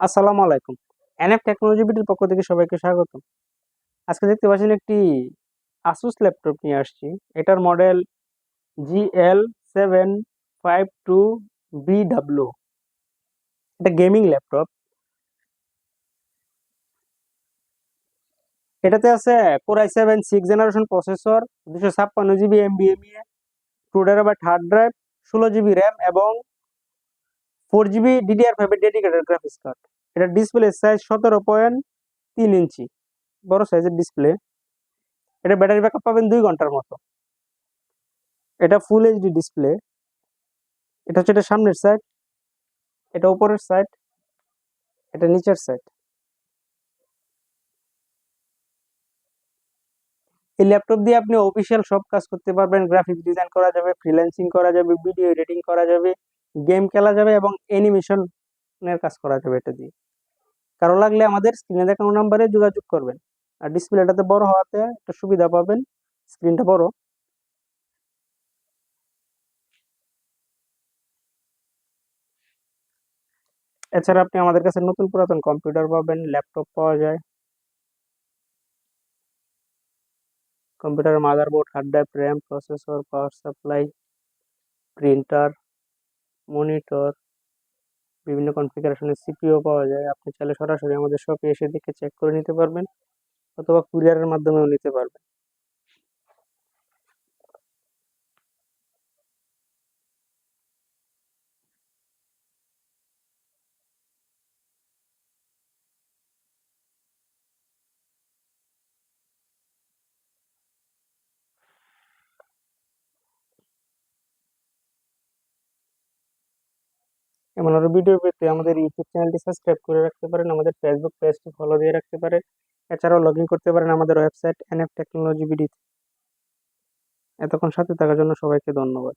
আসসালামু আলাইকুম। NF technology বিটির পক্ষ থেকে সবাইকে স্বাগত আজকে দেখতে পাচ্ছেন একটি আসুস ল্যাপটপ নিয়ে আসছি। এটার model GL seven five two BW এটা গেমিং ল্যাপটপ এটাতে আছে core i seven six generation processor দুশো ছাপ্পান্ন জিবি এমবিএমইএ টু টেরাবাইট হার্ড ড্রাইভ ষোলো জিবি র্যাম এবং ফোর জিবি ডিডিআর ফাইভের ডেডিকেটেড গ্রাফিক্স কার্ড এটা ডিসপ্লে সাইজ সতেরো পয়েন্ট তিন ইঞ্চি। বড় সাইজের ডিসপ্লে এটা ব্যাটারি ব্যাকআপ পাবেন দুই ঘণ্টার মতো। এটা ফুল এইচডি ডিসপ্লে এটা হচ্ছে এটা সামনের সাইড এটা উপরের সাইড এটা নিচের সাইড এই ল্যাপটপ দিয়ে আপনি অফিসিয়াল সব কাজ করতে পারবেন। গ্রাফিক্স ডিজাইন করা যাবে ফ্রিল্যান্সিং করা যাবে ভিডিও এডিটিং করা যাবে। গেম খেলা যাবে এবং অ্যানিমেশনের কাজ করা যাবে এটা দিয়ে। কারও লাগলে আমাদের স্ক্রিনে দেখানো নাম্বারে যোগাযোগ করবেন। আর ডিসপ্লেটাতে বড় হওয়াতে একটা সুবিধা পাবেন স্ক্রিনটা বড়। এছাড়া আপনি আমাদের কাছে নতুন পুরাতন কম্পিউটার পাবেন ল্যাপটপ পাওয়া যায়। কম্পিউটারের motherboard hard drive RAM processor power supply printer monitor বিভিন্ন কনফিগারেশনের সিপিও পাওয়া যায়। আপনি চাইলে সরাসরি আমাদের শপে এসে দেখে চেক করে নিতে পারবেন, অথবা কুরিয়ারের মাধ্যমেও নিতে পারবেন। এমন আরও ভিডিও পেতে আমাদের ইউটিউব চ্যানেলটি সাবস্ক্রাইব করে রাখতে পারেন, আমাদের ফেসবুক পেজটি ফলো দিয়ে রাখতে পারেন। এছাড়াও লগ ইন করতে পারেন আমাদের ওয়েবসাইট এন এফ টেকনোলজি বিডিতে এতক্ষণ সাথে থাকার জন্য সবাইকে ধন্যবাদ।